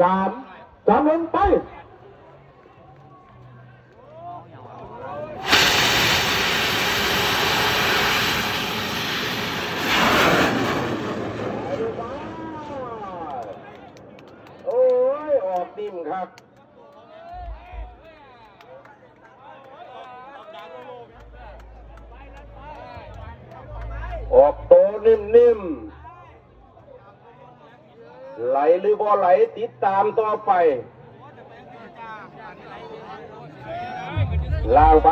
สามสามหนึ่งไปโอ้ย ออกนิ่มครับออกโตนิ่มๆ ไหลหรือบ่ไหลติดตามต่อไปลางไป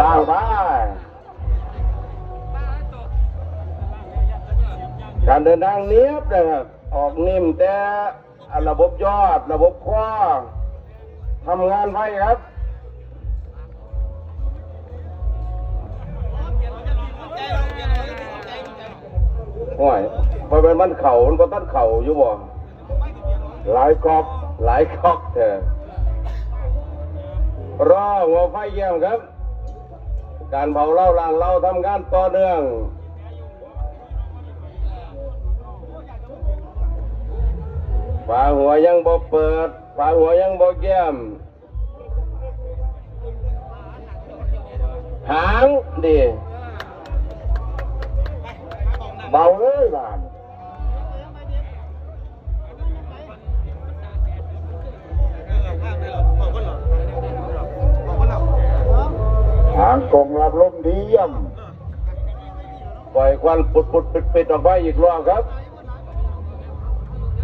ลางไปการเดินทางเนี้ยบนะครับออกนิ่มแต่ระบบยอด ระบบข้อทำงานไว้ครับ โอ้ยเพราะมันมันเข่ามันก็ต้นเข่าอยู่บ่หลายกอกหลายกอกเถอะรอหัวไฟเยี่ยมครับ การเผาเล้าลางเล้าทำงานต่อเนื่องฝาหัวยังบ่เปิดฝาหัวยังบ่แก้มหางดีางกงรับลมดีเยี่ยมปล่อยควันปุดปุดปิดปิดออกไปอีกรอบครับ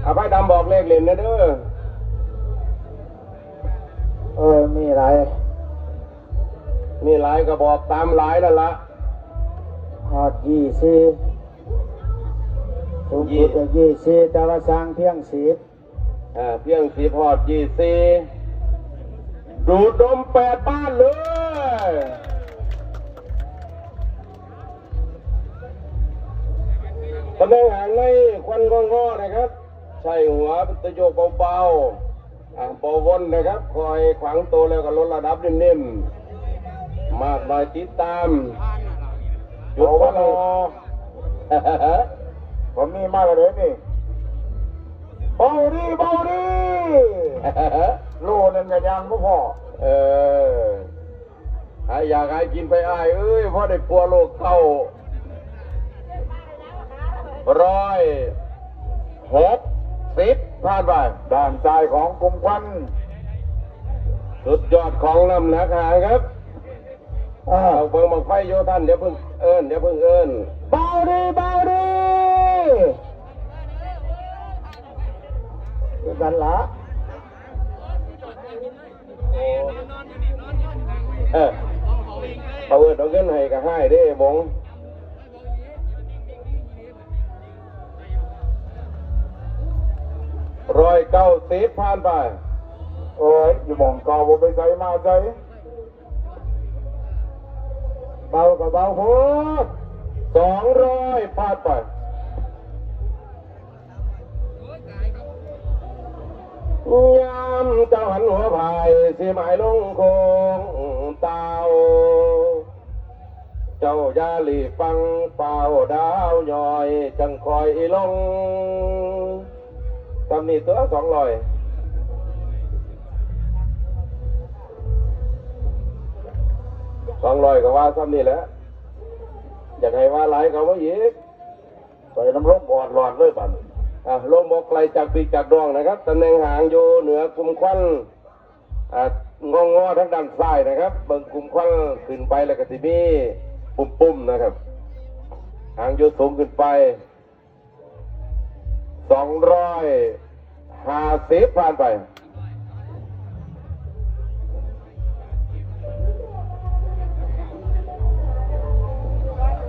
อาภัยดำบอกเลขเล่นนะเด้อเออมีอะไรมีหลายก็บอกตามหลายนั่นละฮอดยี่สิบสูงสุดก็ยี่สิบแต่ว่าสร้างเพียงสิบอ่าเพียงสีพอดยี่สีดูดดมแปดบ้านเลย ตำแหน่งหางในควันงอๆนะครับใช่หัวตะโยกเบาๆอ่างเบาวนนะครับ คอยขวางตัวแล้วก็ลดระดับนิ่มๆ มากหน่อยติดตามหยุดเอาพัวะกเนาะผมมีมากเลยนี่เบาดีเบาดีโลนึงก็ยังไม่พอเออหาอยากให้กินไปอ้ายเอ้ยเพราะได้ปัวโลกเข้า ร้อยหกสิบผ่านไปด้านซ้ายของกลุ่มควัน สุดยอดของน้ำหนักหางครับอ่าเอาเบิ่งบังไฟโยท่านเดี๋ยวเพิ่งเอิญเดี๋ยวเพิ่งเอิญเบาดีเบาดีคือกันละเออเอาเอิญเอาเงินให้ก็ให้เด้บง ร้อยเก้าสิบผ่านไป โอ้ยอยู่มองเก่าบ่ไปใส่มาใส่เบากับเบาโพดสองร้อยพาดไปยามเจ้าหันหัวพายสีหมายลงคงเตาเจ้ายาหลีฟังเป่าดาวย่อย จังคอยลง ตำนี้ตัวสองร้อยสองร้อยก็ว่าซ้ำนี่แหละอยากให้ว่าหลายเขาว่าอีกใส่น้ำร้อนออดหลอดเลยบัดอะลงบอกไกลจากปีกจากดวงนะครับตำแหน่งหางอยู่เหนือกลุ่มควันอ่างองอทั้งด้านซ้ายนะครับเบิ่งกลุ่มควันขึ้นไปแล้วก็สิมีปุ่มๆนะครับ หางอยู่สูงขึ้นไป สองร้อยห้าสิบผ่านไป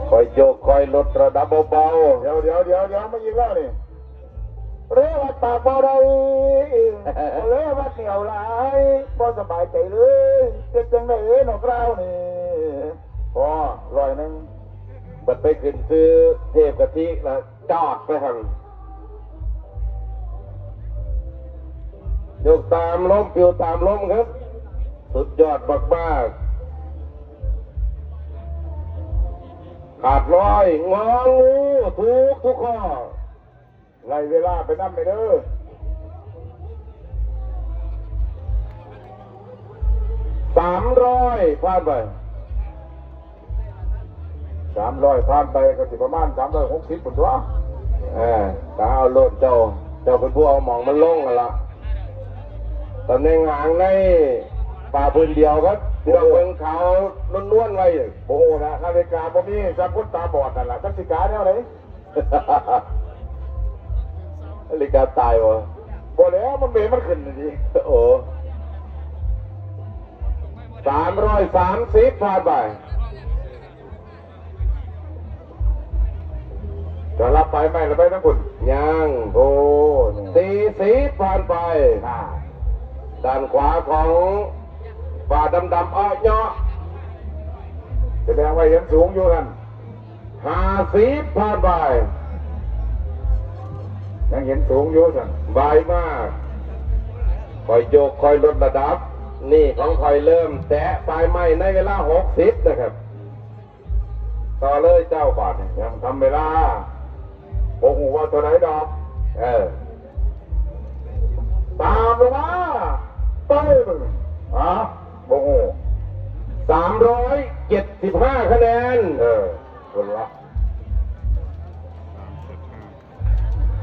คอยโยกคอยลดระดับเบาๆเดี๋ยวเดี๋ยวเดี๋ยวเดี๋ยวมาอีกแล้วนี่เรียกว่าปากบ่ได้เรียกว่าเหนียวหลายบ่สบายใจเลยเจ็บจังไดเอ้ยนกเรานี่พอร้อยนึงบัดไปขึ้นซื้อเทพกะทิแล้วจอดไปหัง ยกตามล้มปิวตามล้มครับ สุดยอดมากๆขาดร้อยงองูทุกทุกข้อไล่เวลาไปนั่นไปเด้อสามร้อยผ่านไปสามร้อยผ่านไปก็สิประมาณสามร้อยหกสิบปุ่นตัวเออตาเอาโลดเจ้า เจ้าเป็นผู้เอาหมองมันลงกันละ ตำแหน่งหางในป่าพื้นเดียวครับเรื่องเบิ่งเขาล้วนๆไว้โอ้โหนะนาฬิกาบ่มีสักคนตาบอดนั่นแหละสักสิกาแนวไหนนาฬิกาตายวะบ่แล้วมันเบมันขึ้นน่ะดิโอ้สามร้อยสามสิบผ่านไปจะรับไปไหมหรับไปทั้งคุณยังโอ้สี่สิบผ่านไปอ่า ด้านขวาของฝ่าดำๆอ้อยเนาะแสดงว่าเห็นสูงอยู่กันหาสิบผ่านไปยังเห็นสูงอยู่สั่นบายมาก คอยโยกคอยลดระดับ นี่ของคอยเริ่ม แตะปลายไม้ในเวลาหกสิบนะครับ ต่อเลยเจ้าบาทยังทำเวลาโอ้โหว่าตัวไหนดอก เออ สิบห้าคะแนน เออคนละ